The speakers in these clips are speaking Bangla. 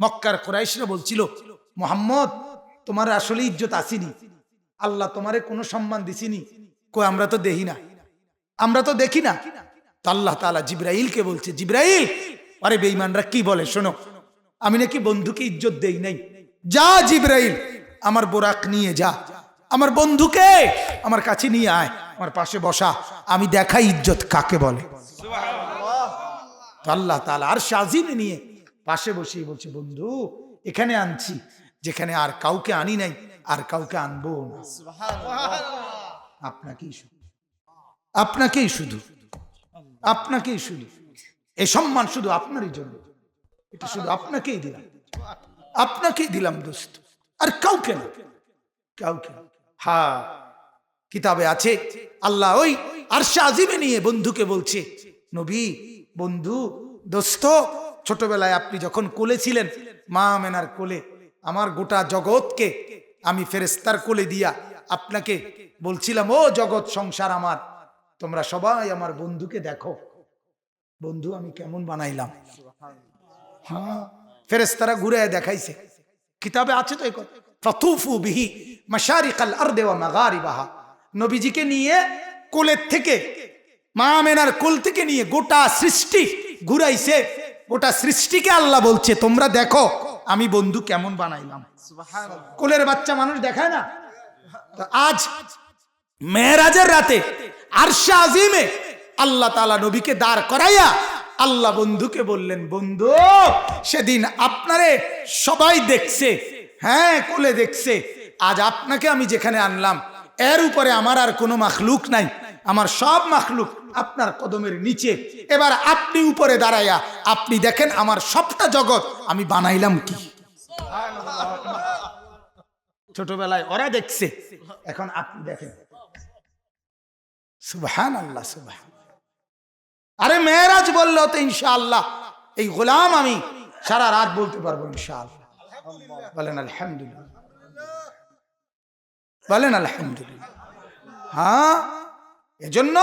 মক্কার কোরাইশরা বলছিল, মোহাম্মদ, তোমার আসলে ইজ্জত আসিনি। আল্লাহ তোমারে কোনো সম্মান দিছিনি কই, আমরা তো দেখি না। আমরা তো দেখি না। তো আল্লাহ তালা জিব্রাইলকে বলছে, জিব্রাইল, আরে বেঈমানরা কি বলে, শোনো। আমি নাকি বন্ধুকে ইজ্জত দেই নাই। যা জিব্রাইল, আমার বোরাক নিয়ে যা। আমার বন্ধুকে আমার কাছে নিয়ে আয়, আমার পাশে বসা। আমি দেখাই ইজ্জত কাকে বলে। আল্লাহ তালা আর সাজিমে নিয়ে পাশে বসিয়ে বলছে, বন্ধু, এখানে আনছি, যেখানে আর কাউকে আনি নাই, আর কাউকে আনব না আপনাকেই শুধু আপনাকেই শুধু আপনাকেই শুধু, এই সম্মান শুধু আপনারই জন্য, এটা শুধু আপনাকেই দিলাম আপনাকেই দিলাম দোস্ত, আর কাউকে না, কাউকে। হ্যাঁ কিতাবে আছে, আল্লাহ ওই আরশা আজিমে নিয়ে বন্ধুকে বলছে, নবী, বন্ধু, দোস্ত ছোটবেলায় আপনি যখন কোলে ছিলেন, মা মেনার কোলে, আমার গোটা জগৎকে আমি ফেরেস্তার কোলে দিয়া আপনাকে বলছিলাম, ও জগৎ সংসার আমার, তোমরা সবাই আমার বন্ধুকে দেখো। বন্ধু আমি কেমন বানাইলাম? হ্যাঁ ফেরেস্তারা ঘুরে দেখাইছে। কিতাবে আছে তো ফাতুফু বিহি মাশারিকাল আরদে ওয়া মাগারিবাহা। নবীজিকে নিয়ে কোলের থেকে, মা মেনার কোল থেকে নিয়ে গোটা সৃষ্টি ঘুরাইছে। গোটা সৃষ্টিকে আল্লাহ বলছে তোমরা দেখো আমি বন্ধু কেমন বানাইলাম। কোলের বাচ্চা মানুষ দেখায় না? আজ মেয়েরাজের রাতে আরশা আজিমে আল্লাহ তালা নবীকে দাঁড় করাইয়া আল্লাহ বন্ধুকে বললেন বন্ধু সেদিন আপনারে সবাই দেখছে হ্যাঁ কোলে দেখছে। আজ আপনাকে আমি যেখানে আনলাম এর উপরে আমার আর কোনো মাখলুক নাই। আমার সব মাখলুক আপনার কদমের নিচে। এবার আপনি উপরে দাঁড়াইয়া, আপনি দেখেন আমার সবটা জগৎ আমি বানাইলাম কি। ছোটবেলায় ওরা দেখছে। এখন আপনি দেখেন। সুবহান আল্লাহ সুবহান আরে মেয়েরাজ বলল তো ইনশাআল্লাহ, এই গোলাম আমি সারা রাত বলতে পারব ইনশাআল্লাহ। বলেন আলহামদুলিল্লাহ। বলেন আলহামদুলিল্লাহ। হ্যাঁ? এজন্য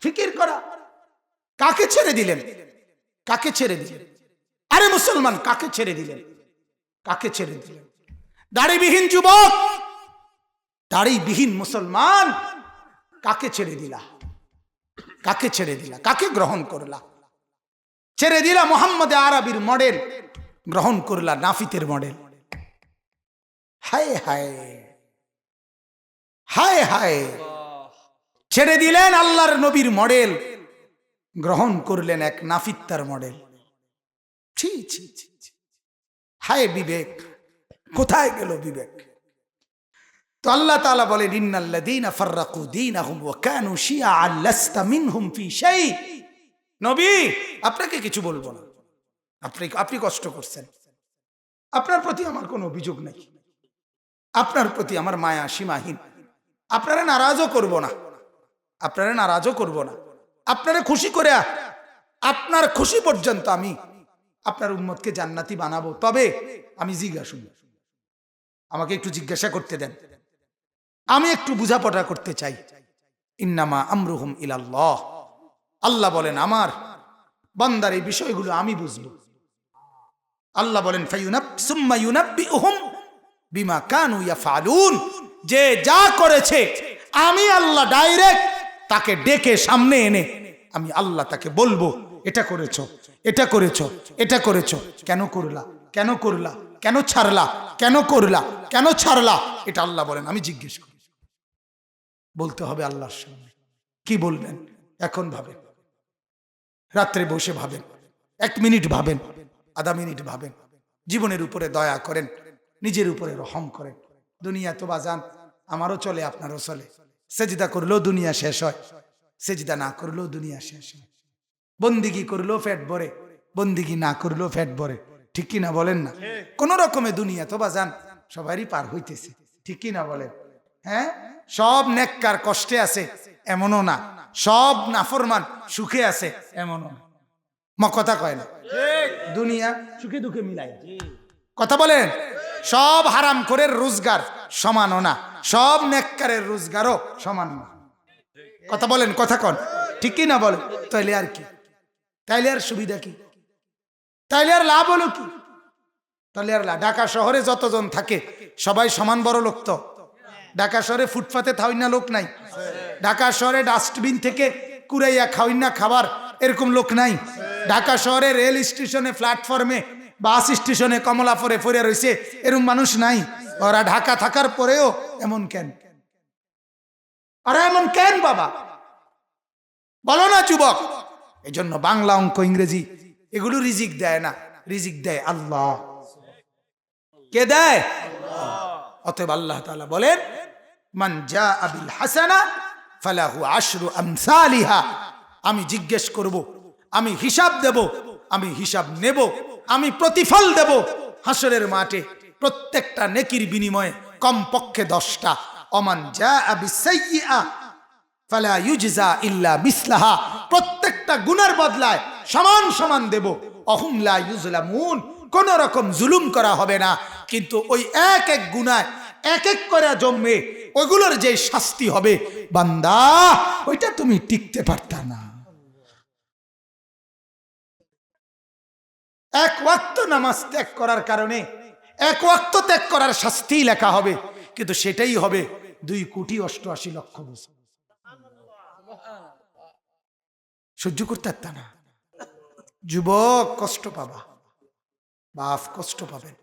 ফিকির করা। কাকে ছেড়ে দিলেন? কাকে ছেড়ে দিলেন? আরে মুসলমান, কাকে ছেড়ে দিলেন? কাকে ছেড়ে দিলেন? দাড়িবিহীন যুবক, দাড়িবিহীন মুসলমান, কাকে ছেড়ে দিলা? কাকে ছেড়ে দিলা? কাকে গ্রহণ করলা? ছেড়ে দিলা মোহাম্মদ আরবির মডেল, গ্রহণ করলা নাফিতের মডেল। হায় হায় হায় হায়। ছেড়ে দিলেন আল্লাহর নবীর মডেল। গ্রহণ করলেন এক নাফিত্তার মডেল। ছি ছি। হায় বিবেক, কোথায় গেল বিবেক? তো আল্লাহ তাআলা বলেন, ইন্নাল্লাযীনা ফাররাকু দীনাহুম ওয়া কানু শিয়াআন লাস্তা মিনহুম ফি শাই। নবী, আপনাকে কিছু বলব না। আপনি আপনি কষ্ট করছেন। আপনার প্রতি আমার কোনো অভিযোগ নেই। আপনার প্রতি আমার মায়া সীমাহীন। আপনারা নারাজও করব না। আপনারা নারাজও করব না। আপনারা খুশি করে আপনার খুশি পর্যন্ত আমি আপনার উম্মতকে জান্নাতি বানাবো। তবে আমি জিজ্ঞাসা আমাকে একটু জিজ্ঞাসা করতে দেন। আমি একটু বুঝাপটা করতে চাই। ইন্নামা আমরুহুম ইলাল্লাহ। আল্লাহ বলেন, আমার বান্দার এই বিষয়গুলো আমি বুঝব। আল্লাহ বলেন বিমা কানু ইয়াফালুন যে যা করেছে, আমি আল্লাহ ডাইরেক্ট তাকে ডেকে সামনে এনে, আমি আল্লাহ তাকে বলব, এটা করেছ এটা করেছ এটা করেছ, কেন করলা কেন করলা, কেন ছাড়লা, কেন করলা, কেন ছাড়লা? এটা আল্লাহ বলেন, আমি জিজ্ঞেস করি। বলতে হবে আল্লাহর সামনে। কি বলবেন? এখন ভাবেন। রাত্রে বসে ভাবেন। এক মিনিট ভাবেন, আধা মিনিট ভাবেন। জীবনের উপরে দয়া করেন, নিজের উপরে রহম করেন। দুনিয়া তো বাজান, আমারও চলে, আপনারও চলে। সেজিদা করলেও দুনিয়া শেষ হয় সেজিদা না করলেও দুনিয়া শেষ হয়। বন্দিগি করলেও ফ্যাট ভরে বন্দিগি না করলেও ফ্যাট ভরে। ঠিক কি না বলেন না? কোন রকমে দুনিয়া তো বাজান সবারই পার হইতেছে। ঠিক কি না বলেন? হ্যাঁ? সব নেককার কষ্টে আছে এমনও না। সব নাফরমান সুখে আছে এমনও না। ম কথা কয় না? দুনিয়া সুখে দুঃখে মিলাই কথা বলেন? সব হারাম করে রোজগার। সমানও না। সব নেককারের রোজগারও সমান না। কথা বলেন, কথা কন। ঠিকই না বলেন? তাইলে আর কি? তাইলে আর সুবিধা কি? তাইলে আর লাভ হলো কি? তাহলে আর ঢাকা শহরে যতজন থাকে, সবাই সমান বড় লোক তো। ঢাকা শহরে ফুটপাতে থাউই না লোক নাই। ঢাকা শহরে ডাস্টবিন থেকে কুড়াইয়া খাওয়াই না খাবার এরকম লোক নাই। ঢাকা শহরে রেল স্টেশনে, প্ল্যাটফর্মে বাস স্টেশনে কমলা ফরে ফরে রয়েছে এরকম মানুষ নাই। ওরা ঢাকা থাকার পরেও এমন কেন? আরে এমন কেন বাবা? বলো না যুবক। এই জন্য বাংলা অঙ্ক ইংরেজি এগুলো রিজিক দেয় না। রিজিক দেয় আল্লাহ। কে দেয়? অতএব আল্লাহ তাআলা বলেন, মান যা আবিল হাসানা ফালাহু আশরু আমসালিহা। আমি জিজ্ঞেস করব, আমি হিসাব দেব, আমি হিসাব নেব। আমি প্রতিফল দেব হাসরের মাঠে। প্রত্যেকটা নেকির বিনিময়ে কমপক্ষে দশটা। অমান যা ফালা মিসলাহা। প্রত্যেকটা গুনার বদলায় সমান সমান দেব। অহুম লা ইউজলামুন। কোন রকম জুলুম করা হবে না। কিন্তু ওই এক এক গুনায় এক এক করে জন্মে ওইগুলোর যে শাস্তি হবে, বান্দা, ওইটা তুমি টিকতে পারতা না। এক ওয়াক্ত নামাজ ত্যাগ করার কারণে, এক ওয়াক্ত ত্যাগ করার শাস্তি লেখা হবে, কিন্তু সেটাই হবে দুই কোটি অষ্টআশি লক্ষ বছর। সহ্য করতে পারতা না। যুবক কষ্ট পাবা, বাপ কষ্ট পাবেন,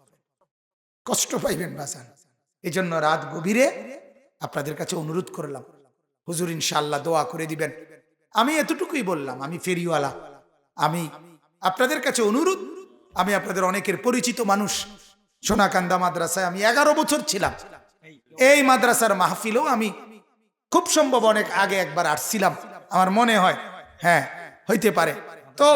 কষ্ট পাইবেন বাজান এই জন্য রাত গভীরে আপনাদের কাছে অনুরোধ করলাম, হুজুর ইনশাল্লাহ দোয়া করে দিবেন। আমি এতটুকুই বললাম, আমি ফেরিওয়ালা, আমি আপনাদের কাছে অনুরোধ আমি আপনাদের অনেকের পরিচিত মানুষ। সোনাকান্দা মাদ্রাসায় আমি এগারো বছর ছিলাম। এই মাদ্রাসার মাহফিলও আমি খুব সম্ভব অনেক আগে একবার আসছিলাম। আমার মনে হয় হ্যাঁ হইতে পারে। তো